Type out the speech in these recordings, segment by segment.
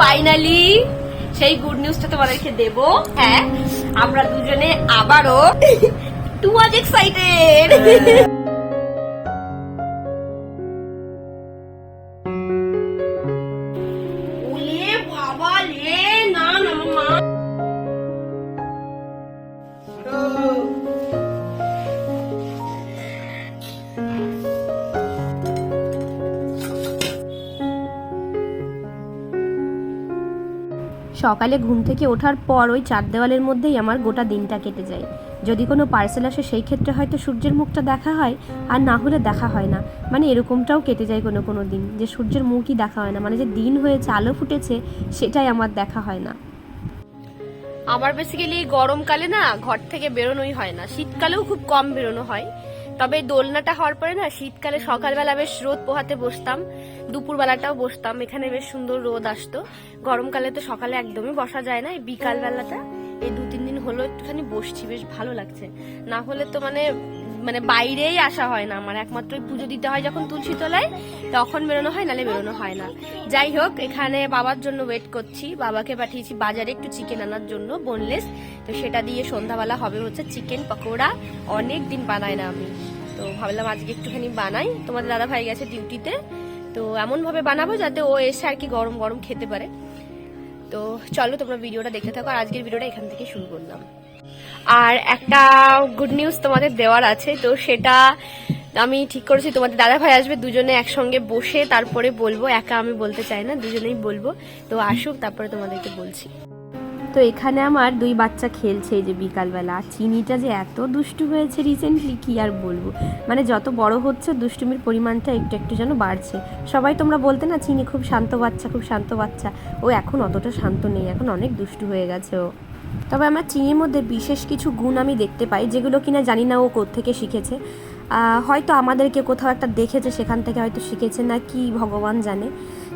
Finally সেই good নিউজটা তোমাদেরকে দেব। হ্যাঁ আমরা দুজনে আবারও টু মাচ এক্সাইটেড সকালে ঘুম থেকে ওঠার পর ওই চার দেওয়ালের মধ্যেই আমার গোটা দিনটা কেটে যায়। যদি কোনো পার্সেল আসে, সেই ক্ষেত্রে হয়তো সূর্যের মুখটা দেখা হয়, আর না হলে দেখা হয় না। মানে এরকমটাও কেটে যায় কোনো কোনো দিন, যে সূর্যের মুখই দেখা হয় না। মানে যে দিন হয়েছে, আলো ফুটেছে, সেটাই আমার দেখা হয় না। আমার বেসিক্যালি গরমকালে না, ঘর থেকে বেরোনোই হয় না। শীতকালেও খুব কম বেরোনো হয়। তবে দোলনাটা হওয়ার পরে না, শীতকালে সকালবেলা বেশ রোদ পোহাতে বসতাম, দুপুরবেলাটাও বসতাম। এখানে বেশ সুন্দর রোদ আসতো। গরমকালে তো সকালে একদমই বসা যায় না, এই বিকালবেলাটা। এই দু তিন দিন হলো একটুখানি বসছি, বেশ ভালো লাগছে। না হলে তো মানে মানে বাইরেই আসা হয় না আমার। একমাত্র পুজো দিতে হয় যখন তুলসী তলায়, তখন বেরোনো হয়, নালে বেরোনো হয় না। যাই হোক, এখানে বাবার জন্য ওয়েট করছি। বাবাকে পাঠিয়েছি বাজারে একটু চিকেন আনার জন্য বোনলেস তো সেটা দিয়ে সন্ধ্যাবেলা হবে হচ্ছে চিকেন পকোড়া। অনেক দিন বানাই না আমি। তো ভাবলাম আজকে একটুখানি বানাই। তোমাদের দাদা ভাই গেছে ডিউটিতে তো এমন ভাবে বানাবো যাতে ও এসে আর কি গরম গরম খেতে পারে। তো চলো তোমরা ভিডিওটা দেখতে থাকো। আর আজকের ভিডিওটা এখান থেকে শুরু করলাম। আর একটা গুড নিউজ তোমাদের দেওয়ার আছে, তো সেটা আমি ঠিক করেছি, তোমাদের দাদা ভাই আসবে দুজনে একসঙ্গে বসে তারপরে বলব, একা আমি বলতে চাই না, দুজনেই বলব। তো আসুক, তারপরে তোমাদেরকে বলছি। তো এখানে আমার দুই বাচ্চা খেলছে এই যে বিকালবেলা। চিনিটা যে এত দুষ্টু হয়েছে রিসেন্টলি কি আর বলব? মানে যত বড় হচ্ছে, দুষ্টুমির পরিমাণটা একটু একটু যেন বাড়ছে। সবাই তোমরা বলতে না, চিনি খুব শান্ত বাচ্চা, খুব শান্ত বাচ্চা। ও এখন অতটা শান্ত নেই, এখন অনেক দুষ্টু হয়ে গেছে ও। তবে আমার চিনির মধ্যে বিশেষ কিছু গুণ আমি দেখতে পাই, যেগুলো কিনা জানি না ও থেকে শিখেছে। হয়তো আমাদেরকে কোথাও একটা দেখেছে, সেখান থেকে হয়তো শিখেছে, না কি ভগবান জানে।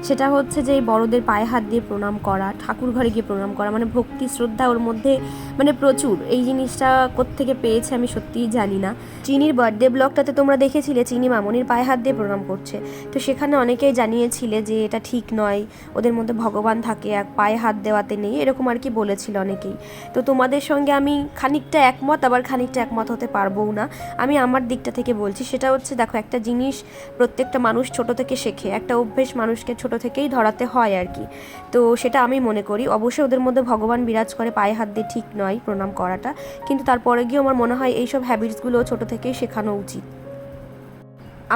সেটা হচ্ছে যে বড়দের পায়ে হাত দিয়ে প্রণাম করা ঠাকুর ঘরে গিয়ে প্রণাম করা মানে ভক্তি, শ্রদ্ধা ওর মধ্যে মানে প্রচুর। এই জিনিসটা কোত্থেকে পেয়েছে আমি সত্যিই জানি না। চিনির বার্থডে ব্লগটাতে তোমরা দেখেছিলে, চিনি মামনির পায়ে হাত দিয়ে প্রণাম করছে। তো সেখানে অনেকেই জানিয়েছিলে যে এটা ঠিক নয়, ওদের মধ্যে ভগবান থাকে, এক পায়ে হাত দেওয়াতে নেই, এরকম আর কি বলেছিল অনেকেই। তো তোমাদের সঙ্গে আমি খানিকটা একমত, আবার খানিকটা একমত হতে পারবও না। আমি আমার দিকটা থেকে বলছি, সেটা হচ্ছে দেখো একটা জিনিস প্রত্যেকটা মানুষ ছোট থেকে শেখে, একটা অভ্যেস মানুষকে ছোট থেকেই ধরাতে হয় আর কি। তো সেটা আমি মনে করি। অবশ্যই ওদের মধ্যে ভগবান বিরাজ করে, পায়ে হাত দিয়ে ঠিক নয় প্রণাম করাটা। কিন্তু তারপরে গিয়ে আমার মনে হয় এইসব হ্যাবিটসগুলো ছোট থেকেই শেখানো উচিত।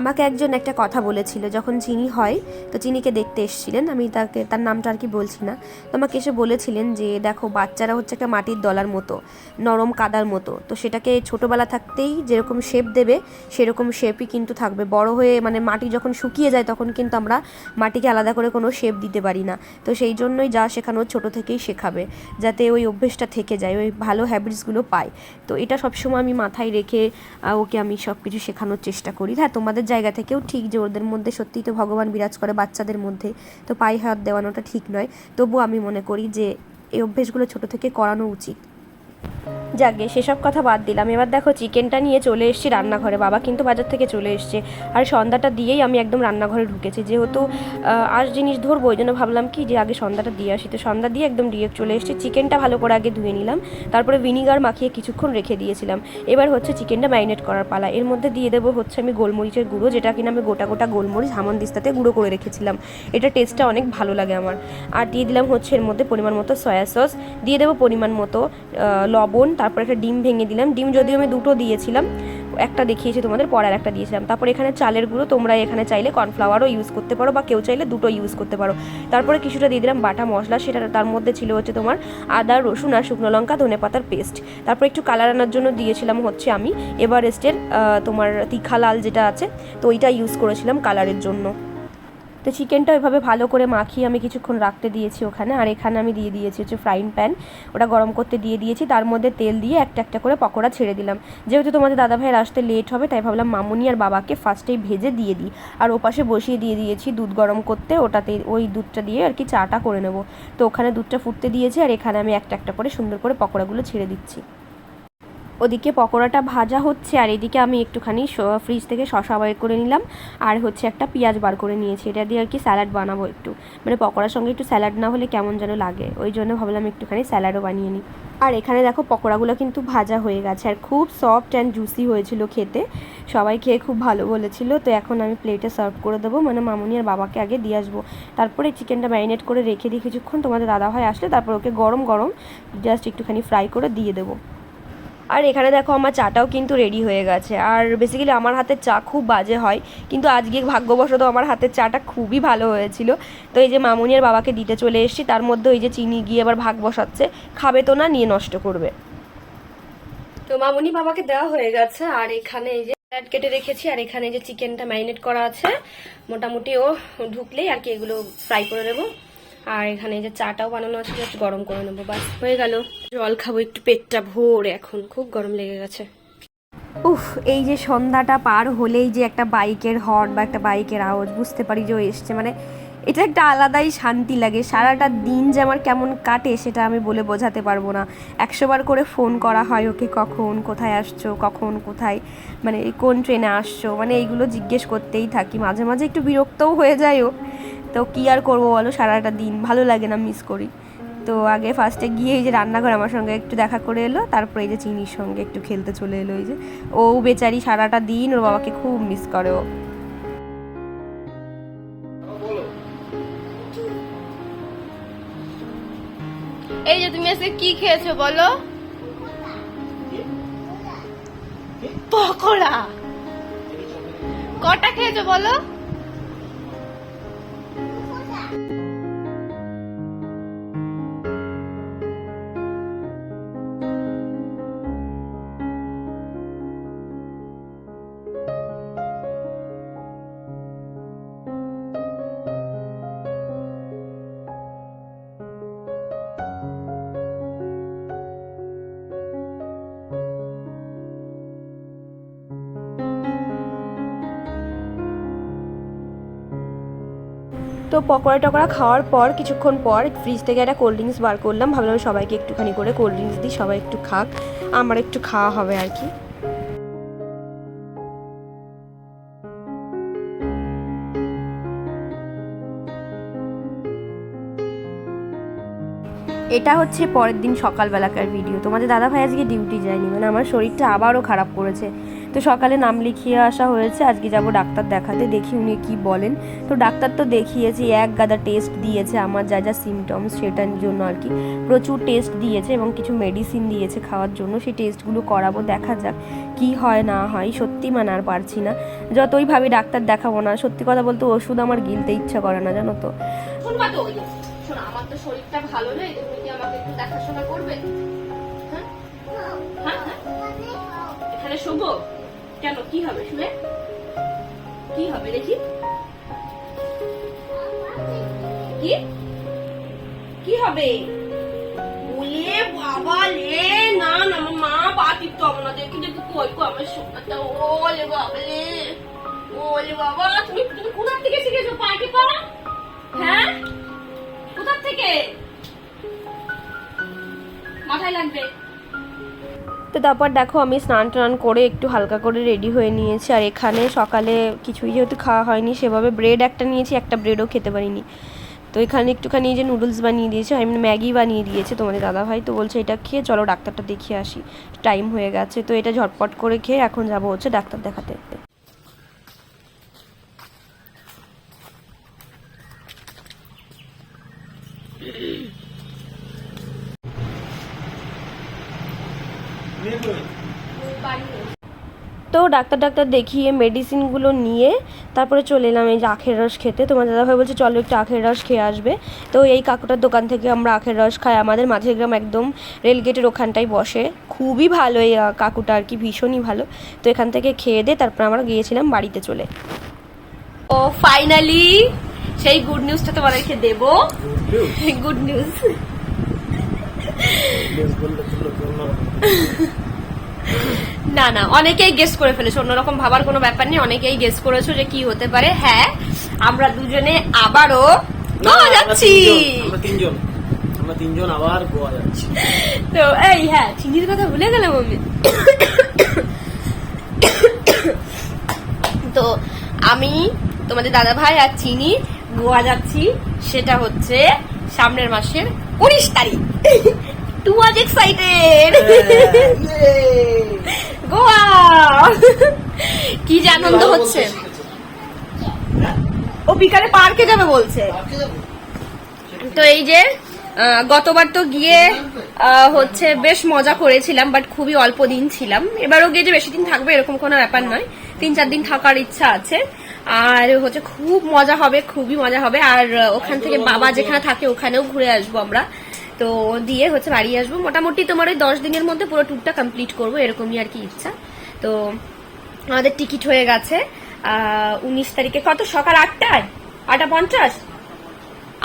আমাকে একজন একটা কথা বলেছিল, যখন চিনি হয়, তো চিনিকে দেখতে এসেছিলেন, আমি তাকে, তার নামটা আর কি বলছি না। তো আমাকে এসে বলেছিলেন যে, দেখো, বাচ্চারা হচ্ছে একটা মাটির দলার মতো, নরম কাদার মতো, তো সেটাকে ছোটোবেলা থাকতেই যেরকম শেপ দেবে, সেরকম শেপই কিন্তু থাকবে। বড় হয়ে মানে মাটি যখন শুকিয়ে যায়, তখন কিন্তু আমরা মাটিকে আলাদা করে কোনো শেপ দিতে পারি না। তো সেই জন্যই যা শেখানো ছোট থেকেই শেখাবে, যাতে ওই অভ্যেসটা থেকে যায়, ওই ভালো হ্যাবিটসগুলো পায়। তো এটা সবসময় আমি মাথায় রেখে ওকে আমি সব কিছু শেখানোর চেষ্টা করি। হ্যাঁ তোমাদের জায়গা থেকেও ঠিক যে ওদের মধ্যে সত্যিই তো ভগবান বিরাজ করে বাচ্চাদের মধ্যে। তো পায়ে হাত দেওয়ানোটা ঠিক নয়। তবু আমি মনে করি যে, এই অভ্যেসগুলো ছোট থেকে করানো উচিত। যাকে সেসব কথা বাদ দিলাম। এবার দেখো চিকেনটা নিয়ে চলে এসেছি রান্নাঘরে। বাবা কিন্তু বাজার থেকে চলে এসছে। আর সন্ধ্যাটা দিয়েই আমি একদম রান্নাঘরে ঢুকেছি। যেহেতু আর জিনিস ধরবো, ওই জন্য ভাবলাম কি যে আগে সন্ধ্যাটা দিয়ে আসি। তো সন্ধ্যা দিয়ে একদম ডিরেক্ট চলে এসেছি। চিকেনটা ভালো করে আগে ধুয়ে নিলাম। তারপরে ভিনিগার মাখিয়ে কিছুক্ষণ রেখে দিয়েছিলাম। এবার হচ্ছে চিকেনটা ম্যারিনেট করার পালা। এর মধ্যে দিয়ে দেবো হচ্ছে আমি গোলমরিচের গুঁড়ো, যেটা কিনা আমি গোটা গোটা গোলমরিচ হামনদিস্তাতে গুঁড়ো করে রেখেছিলাম। এটা টেস্টটা অনেক ভালো লাগে আমার। আর দিয়ে দিলাম হচ্ছে এর মধ্যে পরিমাণ মতো সয়া সস দিয়ে দেবো পরিমাণ মতো লবণ, তারপর একটা ডিম ভেঙে দিলাম। ডিম যদিও আমি দুটো দিয়েছিলাম, একটা দেখিয়েছি তোমাদের, পর একটা দিয়েছিলাম। তারপর এখানে চালের গুঁড়ো, তোমরা এখানে চাইলে কর্নফ্লাওয়ারও ইউজ করতে পারো বা কেউ চাইলে দুটো ইউজ করতে পারো। তারপরে কিছুটা দিয়ে দিলাম বাটা মশলা, সেটা তার মধ্যে ছিল হচ্ছে তোমার আদা, রসুন আর শুকনো লঙ্কা, ধনে পাতার পেস্ট তারপর একটু কালার আনার জন্য দিয়েছিলাম হচ্ছে আমি এভারেস্টের তোমার তিখা লাল যেটা আছে, তো ওইটা ইউজ করেছিলাম কালারের জন্য। তো চিকেনটা ওইভাবে ভালো করে মাখিয়ে আমি কিছুক্ষণ রাখতে দিয়েছি ওখানে। আর এখানে আমি দিয়ে দিয়েছি হচ্ছে ফ্রাইং প্যান ওটা গরম করতে দিয়ে দিয়েছি। তার মধ্যে তেল দিয়ে একটা একটা করে পকোড়া ছেড়ে দিলাম। যেহেতু তোমাদের দাদা ভাইয়ের আসতে লেট হবে, তাই ভাবলাম মামুনি আর বাবাকে ফার্স্টেই ভেজে দিয়ে দিই। আর ওপাশে বসিয়ে দিয়ে দিয়েছি দুধ গরম করতে। ওটাতে ওই দুধটা দিয়ে আর কি চাটা করে নেব। তো ওখানে দুধটা ফুটতে দিয়েছি। আর এখানে আমি একটা একটা করে সুন্দর করে পকোড়াগুলো ছেড়ে দিচ্ছি। ওদিকে পকোড়াটা ভাজা হচ্ছে, আর এদিকে আমি একটুখানি ফ্রিজ থেকে শশা বার করে নিলাম, আর হচ্ছে একটা পেঁয়াজ বার করে নিয়েছি। এটা দিয়ে আর কি স্যালাড বানাবো একটু। মানে পকোড়ার সঙ্গে একটু স্যালাড না হলে কেমন যেন লাগে। ওই জন্য ভাবলাম একটুখানি স্যালাডও বানিয়ে নিই। আর এখানে দেখো পকোড়াগুলো কিন্তু ভাজা হয়ে গেছে, আর খুব সফট অ্যান্ড জুসি হয়েছিল খেতে। সবাই খেয়ে খুব ভালো বলেছিল, তো এখন আমি প্লেটে সার্ভ করে দেবো। মানে মামুনি আর বাবাকে আগে দিয়ে আসব। তারপরে চিকেনটা ম্যারিনেট করে রেখে দিই কিছুক্ষণ। তোমাদের দাদাভাই আসলে তারপর ওকে গরম গরম জাস্ট একটুখানি ফ্রাই করে দিয়ে দেবো। আর এখানে দেখো আমার চাটাও কিন্তু রেডি হয়ে গেছে। আর বেসিক্যালি আমার হাতের চা খুব বাজে হয়, কিন্তু আজকে ভাগ্যবশত আমার হাতের চাটা খুবই ভালো হয়েছিল। তো এই যে মামুনি আর বাবাকে দিতে চলে এসেছি, তার মধ্যে ওই যে চিনি গিয়ে আবার ভাগ বসাচ্ছে, খাবে তো না, নিয়ে নষ্ট করবে। তো মামুনি বাবাকে দেওয়া হয়ে গেছে, আর এখানে এই যে স্যালাড কেটে রেখেছি, আর এখানে যে চিকেনটা ম্যারিনেট করা আছে, মোটামুটি ও ঢুকলেই আর কি এগুলো ফ্রাই করে দেবো। আর এখানে যে চাটাও বানানো আছে জাস্ট গরম করে নেব। বাস, হয়ে গেল। জল খাব, একটু পেটটা ভোরে এখন। খুব গরম লেগে গেছে। উফ, এই যে সন্ধ্যাটা পার হলেই যে একটা বাইকের হর্ন বা একটা বাইকের আওয়াজ, বুঝতে পারি যে ও এসছে। মানে এটা একটা আলাদাই শান্তি লাগে। সারাটা দিন যে আমার কেমন কাটে, সেটা আমি বলে বোঝাতে পারব না। একশোবার করে ফোন করা হয় ওকে, কখন কোথায় আসছো? কখন কোথায়? মানে কোন ট্রেনে আসছো? মানে এইগুলো জিজ্ঞেস করতেই থাকি। মাঝে মাঝে একটু বিরক্তও হয়ে যায় ও। তো কী আর করব বলো? সারাটা দিন ভালো লাগে না মিস করি। তো আগে ফার্স্টে গিয়ে এই যে রান্নাঘর আমার সঙ্গে একটু দেখা করে এলো, তারপরে এই যে চিনির সঙ্গে একটু খেলতে চলে এলো এই যে। ও বেচারি সারাটা দিন ওর বাবাকে খুব মিস করে ও। এই যে তুমি আজকে কি খেয়েছো বলো? পকোড়া। কটা খেয়েছো বলো? তো পকোড়া টকোড়া খাওয়ার পর, কিছুক্ষণ পর ফ্রিজ থেকে একটা কোল্ড ড্রিঙ্কস বার করলাম। ভাবলাম সবাইকে একটুখানি করে কোল্ড ড্রিঙ্কস দিই, সবাই একটু খাক আমার একটু খাওয়া হবে আর কি। এটা হচ্ছে পরের দিন সকালবেলাকার ভিডিও তোমাদের দাদা ভাই আজকে ডিউটি যায়নি মানে আমার শরীরটা আবারও খারাপ করেছে। তো সকালে নাম লিখিয়ে আসা হয়েছে, আজকে যাব ডাক্তার দেখাতে, দেখি উনি কি বলেন। তো ডাক্তার তো দেখিয়েছি, এক গাদা টেস্ট দিয়েছে, আমার যা যা সিমটমস সেটার জন্য আর কি। প্রচুর টেস্ট দিয়েছে এবং কিছু মেডিসিন দিয়েছে খাওয়ার জন্য, সেই টেস্টগুলো করাবো, দেখা যাক কি হয়, না হয়, সত্যি মানে আর পারছি না। যতই ভাবি ডাক্তার দেখাবো না, সত্যি কথা বলতে ওষুধ আমার গিলতে ইচ্ছা করে না, জানো তো। তো তো শরীরটা ভালো নেই তুমি কি আমাকে একটু দেখাশোনা করবে? হ্যাঁ? হ্যাঁ, হ্যাঁ? এখানে শুভ কেন? কি হবে শুনে? কি হবে দেখি? কি? কি হবে? ওলে বাবা লে না না আমার মা পা টিপতে হবে না দেখি কই কই আমার সোনাটা ওলে বাবা লে ওলে বাবা তুমি তুমি কোথা থেকে তো তারপর দেখো আমি স্নান টান করে একটু হালকা করে রেডি হয়ে নিয়েছি। আর এখানে সকালে কিছুই যেহেতু খাওয়া হয়নি, সেভাবে ব্রেড একটা নিয়েছি, একটা ব্রেডও খেতে পারিনি। তো এখানে একটুখানি যে নুডলস বানিয়ে দিয়েছে আমি ম্যাগি বানিয়ে দিয়েছে তোমাদের দাদাভাই। তো বলছে, এটা খেয়ে চলো ডাক্তারটা দেখিয়ে আসি। টাইম হয়ে গেছে। তো এটা ঝটপট করে খেয়ে এখন যাব হচ্ছে ডাক্তার দেখাতে তো ডাক্তার ডাক্তার দেখিয়ে মেডিসিনগুলো নিয়ে তারপরে চলে এলাম এই আখের রস খেতে। তোমার দাদাভাই বলছে, চলো একটু আখের রস খেয়ে আসবে। তো এই কাকুটার দোকান থেকে আমরা আখের রস খাই। আমাদের মাঝের গ্রাম একদম রেলগেটের ওখানটাই বসে। খুবই ভালো এই কাকুটা আর কি, ভীষণই ভালো। তো এখান থেকে খেয়ে দিয়ে তারপর আমরা গিয়েছিলাম বাড়িতে চলে। ও ফাইনালি সেই গুড নিউজটা তোমাদেরকে দেব। গুড নিউজ না না অনেকেই গেস করে ফেলেছো অন্যরকম ভাবার কোনো ব্যাপার নেই অনেকেই গেস করেছ যে কি হতে পারে। হ্যাঁ আমরা দুজনে আবারও গোয়া যাচ্ছি। তিনজন আমরা তিনজন আবার গোয়া যাচ্ছি। তো এই হ্যাঁ চিনির কথা ভুলে গেলাম আমি। তো আমি তোমাদের দাদা ভাই আর চিনি গোয়া যাচ্ছি সেটা হচ্ছে সামনের মাসের উনিশ তারিখ। টু মাচ এক্সাইটেড গোয়া কি যে আনন্দ হচ্ছে। ও বিকালে পার্কে যাবে বলছে। তো এই যে গতবার তো গিয়ে হচ্ছে বেশ মজা করেছিলাম বাট খুবই অল্প দিন ছিলাম। এবারও গিয়ে যে বেশি দিন থাকবে এরকম কোনো ব্যাপার নয়। তিন চার দিন থাকার ইচ্ছা আছে। আর হচ্ছে খুব মজা হবে খুবই মজা হবে। আর ওখান থেকে বাবা যেখানে থাকে ওখানেও ঘুরে আসব আমরা। তো দিয়ে হচ্ছে বাড়ি আসব। মোটামুটি তোমার ওই দশ দিনের মধ্যে পুরো ট্যুরটা কমপ্লিট করব, এরকমই আর কি ইচ্ছা। তো আমাদের টিকিট হয়ে গেছে উনিশ তারিখে। কত, সকাল আটটায়? আটটা পঞ্চাশ?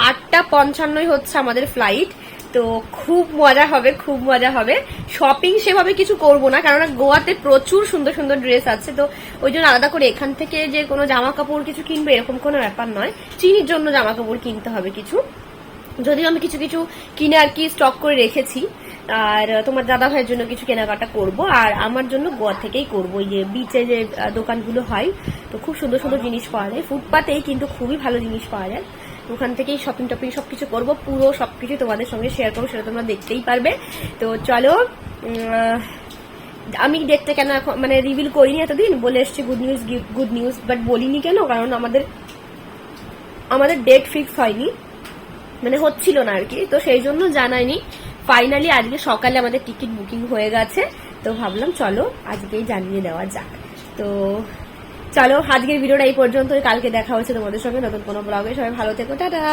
আটটা পঞ্চান্নই হচ্ছে আমাদের ফ্লাইট তো খুব মজা হবে, খুব মজা হবে। শপিং সেভাবে কিছু করব না কারণ গোয়াতে প্রচুর সুন্দর সুন্দর ড্রেস আছে। তো ওই জন্য আলাদা করে এখান থেকে যে কোনো জামা কাপড় কিছু কিনবে, এরকম কোনো ব্যাপার নয়। চিনির জন্য জামা কাপড় কিনতে হবে কিছু। যদিও আমি কিছু কিছু কিনে আর কি স্টক করে রেখেছি, আর তোমার দাদা ভাইয়ের জন্য কিছু কেনাকাটা করব, আর আমার জন্য গোয়া থেকেই করব। যে বিচে যে দোকানগুলো হয়, তো খুব সুন্দর সুন্দর জিনিস পাওয়া যায়। ফুটপাতেই কিন্তু খুবই ভালো জিনিস পাওয়া যায়। ওখান থেকেই শপিং টপিং সবকিছু করব, পুরো সবকিছু তোমাদের সঙ্গে শেয়ার করব, সেটা তোমরা দেখতেই পারবে। তো চলো আমি ডেটটা কেন এখন মানে রিভিল করিনি এতদিন, বলে এসছি good news good news but বলিনি কেন? কারণ আমাদের আমাদের ডেট ফিক্স হয়নি। মানে হচ্ছিল না আর কি। তো সেই জন্য জানাইনি। ফাইনালি আজকে সকালে আমাদের টিকিট বুকিং হয়ে গেছে। তো ভাবলাম চলো, আজকেই জানিয়ে দেওয়া যাক। তো চলো, আজকের ভিডিওটা এই পর্যন্ত কালকে দেখা হয়েছে তোমাদের সঙ্গে নতুন কোনো ব্লগে সবাই ভালো থেকো, টাটা!